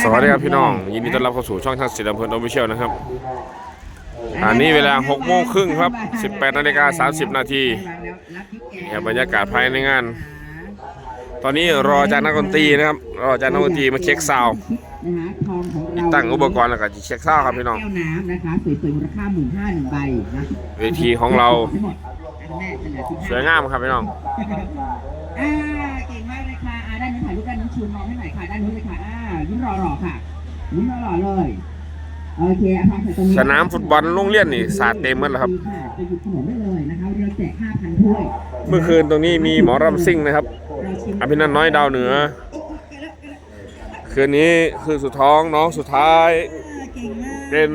สวัสดีครับพี่น้อง ยินดีต้อนรับเข้าสู่ช่องทางศิลป์อำเภอโอมิเชียลนะครับอันนี้เวลา6โมงครึ่งครับ 18นาฬิกา30 นาทีเนี่ยบรรยากาศภายในงาน ตอนนี้รออาจารย์นักดนตรีนะครับ รออาจารย์นักดนตรีมาเช็คซาวด์นะคะทองของเราตั้งอุปกรณ์แล้วก็เช็คซาวด์ครับพี่น้องแก้วน้ำนะคะสวยๆมูลค่าหมื่นห้าหนึ่งใบนะเวทีของเรา สวยงามครับพี่น้อง ชูมองให้หน่อยค่ะด้านนู้นเลยค่ะอ่ายิ้มรอๆค่ะยิ้มรอๆเลยโอเคเอาทองใส่ตรงนี้สนามฟุตบอลโรงเรียนนี่สาดเต็มหมดแล้วครับไปหยิบขนมได้เลยนะคะเราแจกห้าพันถ้วยเมื่อคืนตรงนี้มีหมอรำซิ่งนะครับเราชิมอภินันท์น้อยดาวเหนือ คืนนี้คือสุดท้องน้องสุดท้ายเก่งมากเป็น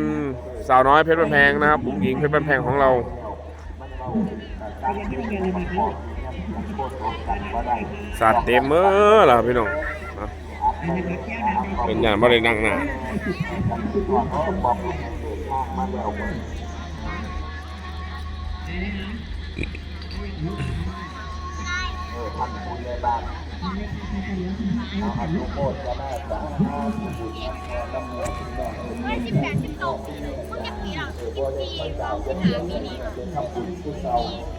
สาวน้อยเพชรบันแพงนะครับบุ๋งหญิงเพชรบันแพงของเรา สาดเต็มเมื่อล่ะพี่น้องเป็นอย่างบ่ได้นั่งหน้าไม่สิบแปดสิบสองมึงจะกี่หรอสิบสี่สองสิบห้าปีนี้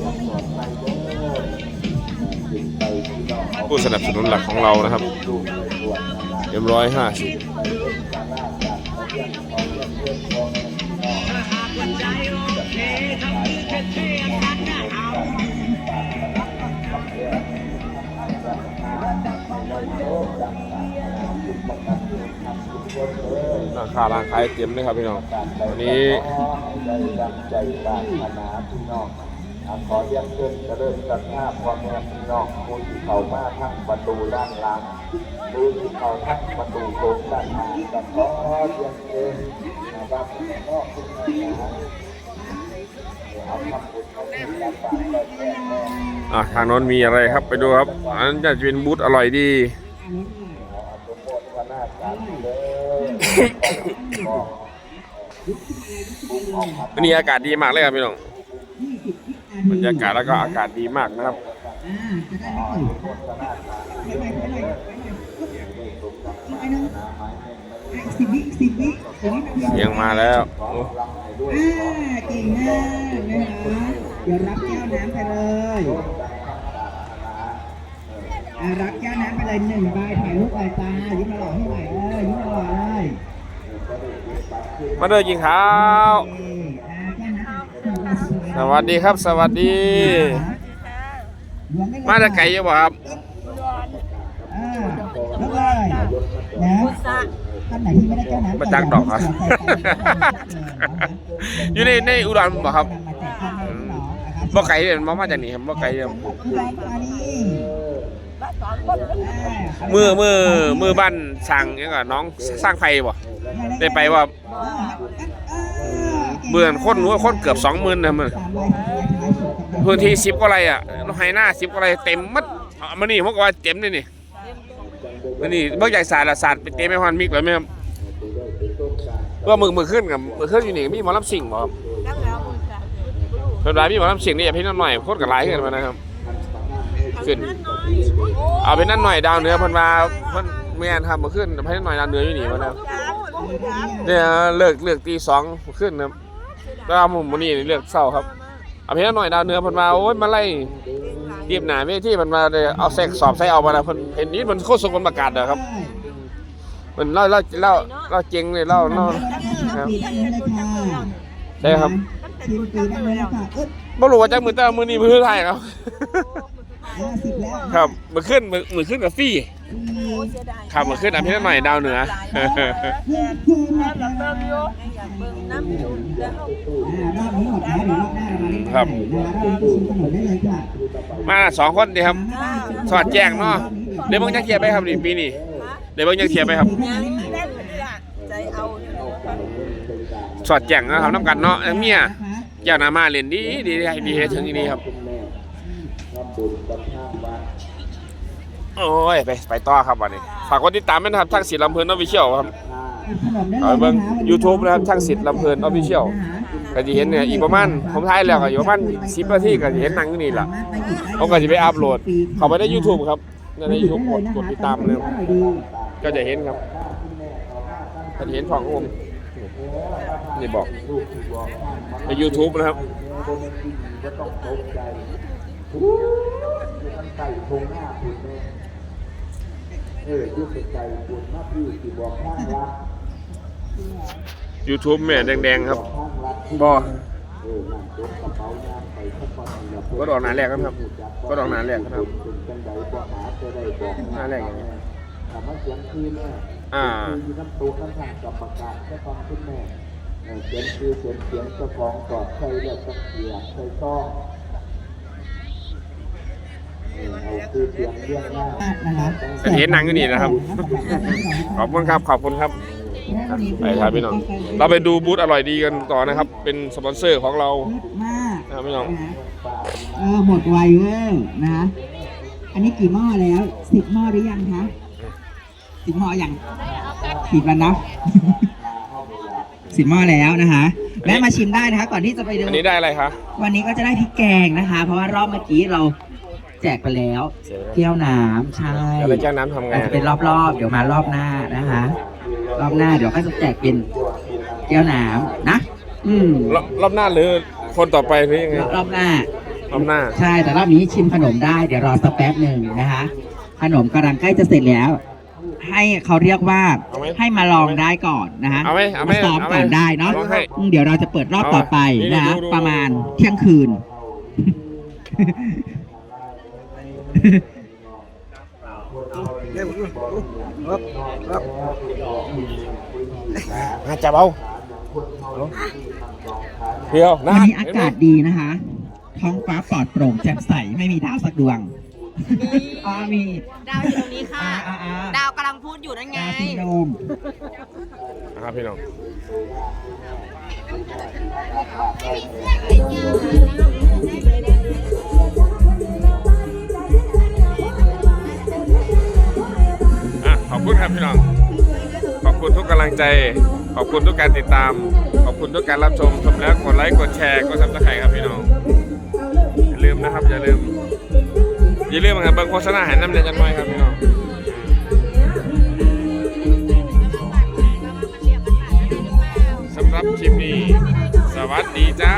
ผู้สนับสนุนหลักของเรานะครับเอ็มร้อยห้าสิบราคาร้านขายเต็มเลยครับพี่น้องวันนี้ ได้ดังใจปรารถนาพี่น้องอะขอเรียกเชิญเจริญกันภาพ่อแม่พี่น้องผู้ที่เข้ามาทั้งประตูด้านหลังผู้ที่เข้าทั้งประตูโถงด้านหน้าก็ขอเรียกเชิญนะครับก็คุณนะเอาทำบุญเอาบุญรักษาไว้แก่แม่อะทางโน้นมีอะไรครับไปดูครับ อันนั้นจะเป็นบูธอร่อยดี เอาสมบูรณ์ก็น่าสาธุเลยก็วันนี้อากาศดีมากเลยครับพี่น้อง บรรยากาศแล้วก็อากาศดีมากนะครับอ่าจะได้ไม่ตื่นไปไปไปไปไปนึงสิบวิสิบวิเดี๋ยวนี้เสียงมาแล้วโอ้อ่าเก่งมากนะคะเดี๋ยวรับแก้วน้ำไปเลยอ่ารับแก้วน้ำไปเลยหนึ่งใบถ่ายรูปใบตายิ้มหล่อให้หน่อยเออยิ้มหล่อเลยมาเดินกินข้าว เอออ่าแก้วน้ำ สวัสดีครับ สวัสดี มาจากไกลอยู่บ่ครับอ่าลุกเลยนะท่านไหนที่ไม่ได้แก้วน้ำมาจากดอกครับ อยู่ในในอุดรบ่ครับบ่ไกลเด่นบ่มาจากนี่ครับบ่ไกลเด่นคือไรมานี่มือมือมือบ้านสร้างยังก็น้องสร้างไฟบ่ได้ไปว่า เบื่อนคนนู้นคนเกือบ20,000นะมันพื้นที่10กว่าไร่อะไฮหน้า10กว่าไร่เต็มหมัดเอามานี่ผมก็ว่าเต็มเลยนี่มานี่เบิ่งใหญ่สาดละสาดไปเต็มไม่ฮอนมิกเลยไหมครับว่ามือมือขึ้นกับมือขึ้นอยู่นี่มีหมอลำสิ่งบ่ครับเพิ่นว่ามีหมอลำเสียงนี่อย่าเพิ่นนั่นหน่อยโคตรกับหลายขึ้นมานะครับขึ้น เอาเป็นนั่นหน่อยดาวเหนือเพิ่นว่าเพิ่นแม่นครับเมื่อคืนเพิ่นนั่นหน่อยดาวเหนืออยู่นี่มาแล้วเนี่ยเลิกเลิกตีสองเมื่อคืนนะครับ แล้วเอาหมุมมื้อนี้เลิกเช้าครับเอาเพิ่นนั่นหน่อยดาวเหนือเพิ่นว่าโอ้ยมาไล่เตรียมหน้าเวทีเพิ่นว่าได้เอาแซกสอบใส่เอามาแล้วเพิ่นเห็นนี้มันโคตรสมบูรณ์ประกาศเด้อครับเพิ่นเล่าเล่าเล่าเล่าเจ๋งเลยเล่าเล่าครับปีนั้นเลยค่ะใช่ครับชิมปีนั้นเลยค่ะเอ๊ะบ่รู้ว่าจักมื้อแต่มื้อนี้มื้อไทายครับห้าสิบแล้วครับมือขึ้นมือมือขึ้นกับฟี่ ครับมือขึ้นอันพี่หน่อยดาวเหนืออ่ารอบนี้หมดแล้วเดี๋ยวรอบหน้าเรามาเล่นครับนะคะเราไปชิมขนมได้เลยค่ะมาสองคนดีครับ สอดแจ้งเนาะเดี๋ยวเบิ่งจักเทียบไปครับนี่ปีนี้เดี๋ยวเบิ่งจักเทียบไปครับปีหน้าเล่นใหม่ใจเอาสสอดแจ้งนะครับน้ำกันเนาะเอ้ยเมียเจ้าหนามาเล่นดีดีดีดีให้ถึงอีนี้ครับคุณแม่รับบุญกับทางวัด โอ้ยไปไปต่อครับวันนี้ฝากกดติดตามด้วยนะครับทางสิทธิ์ลำเพลินออฟฟิเชียลครับขนมได้เลยเอาเบิ่งนะคะ YouTube นะครับช่างสิทธิ์ลำเพลิน Official ก็จะเห็นเนี่ยอีกประมาณผมท้ายแล้วก็อยู่ประมาณ10นาทีก็จะเห็นหนังอยู่นี่แหละผมก็จะไปอัพโหลด เข้าไปใน YouTube ครับใน YouTube กดกดติดตามเลยอร่อยดีก็จะเห็นครับก็จะเห็นของผมนี่บอกใน YouTube นะครับคนจริงก็ต้องตกใจอยู่ข้างใต้ทงหน้าคุณแม่ เออยุบใจคุณมาพี่ที่บอกข้างรัก YouTube แม่แดงๆครับข้างรักที่บ่ เออนั่งยกกระเป๋ายางไปข้างบนนี่ล่ะก็ดอกหนาแรกครับก็ดอกหนาแรกครับ เป็นจังใดบ่หาจะได้บอกหนาแรกยังไงถามว่าเสียงคือแม่อ่า คืออยู่น้ำตัวน้ำทางกับประกาศแค่ฟังคุณแม่เออเสียงคือเสียงเสียงเจ้าของกอดใครแล้วต้องเสียใครต้องเออเอาคือเสียงเรียกหน้านะคะก็จะเห็นหนังอยู่นี่นะครับ ขอบคุณครับ ขอบคุณครับ ไปครับพี่น้อง เราไปดูบูธอร่อยดีกันต่อนะครับ เป็นสปอนเซอร์ของเรามากนะครับพี่น้องนะเออหมดไวเวอร์นะ อันนี้กี่หม้อแล้วสิบหม้อหรือยังคะสิบหม้อยังสิบแล้วนะสิบหม้อแล้วนะคะแวะมาชิมได้นะคะ ก่อนที่จะไปดูอันนี้ได้อะไรคะวันนี้ก็จะได้พริกแกงนะคะ เพราะว่ารอบเมื่อกี้เรา แจกไปแล้วแก้วน้ำใช่แล้วแจ้งน้ำทำไงอาจจะเป็นรอบๆ เดี๋ยวมารอบหน้านะคะ รอบหน้าเดี๋ยวก็จะแจกเป็นแก้วน้ำนะ อืมรอบรอบหน้าหรือคนต่อไปหรือยังไงรอบหน้ารอบหน้า ใช่แต่รอบนี้ชิมขนมได้เดี๋ยวรอสักแป๊บหนึ่งนะคะ ขนมกำลังใกล้จะเสร็จแล้ว ให้เขาเรียกว่าเอาไหมให้มาลองได้ก่อนนะคะเอาไหมเอาไหมซ้อมเอาไหมก่อนได้เนาะลองให้อืมเดี๋ยวเราจะเปิดรอบต่อไปเอานะคะดูดูประมาณเที่ยงคืน มาจับเอาเดียวนะวันนี้อากาศดีนะคะ ท้องฟ้าปลอดโปร่งแจ่มใสไม่มีดาวสักดวงอ๋อมีดาวอยู่ตรงนี้ค่ะอ่าอ่าอ่าดาวกำลังพูดอยู่นั่นไงดาวซินโดรมนะครับพี่น้องอะขอบ คุณครับพี่น้อง ขอบคุณทุกกำลังใจ ขอบคุณทุกการติดตาม ขอบคุณทุกการรับชม ชมแล้วกดไลค์ กดแชร์ กดซับสไครต์ครับพี่น้อง อย่าลืมนะครับ อย่าลืม อย่าลืมนะครับเบิ่งโฆษณาใหายน้ำเดือดจันไว้ครับพี่น้องสำหรับคลิปนี้ สวัสดีจ้า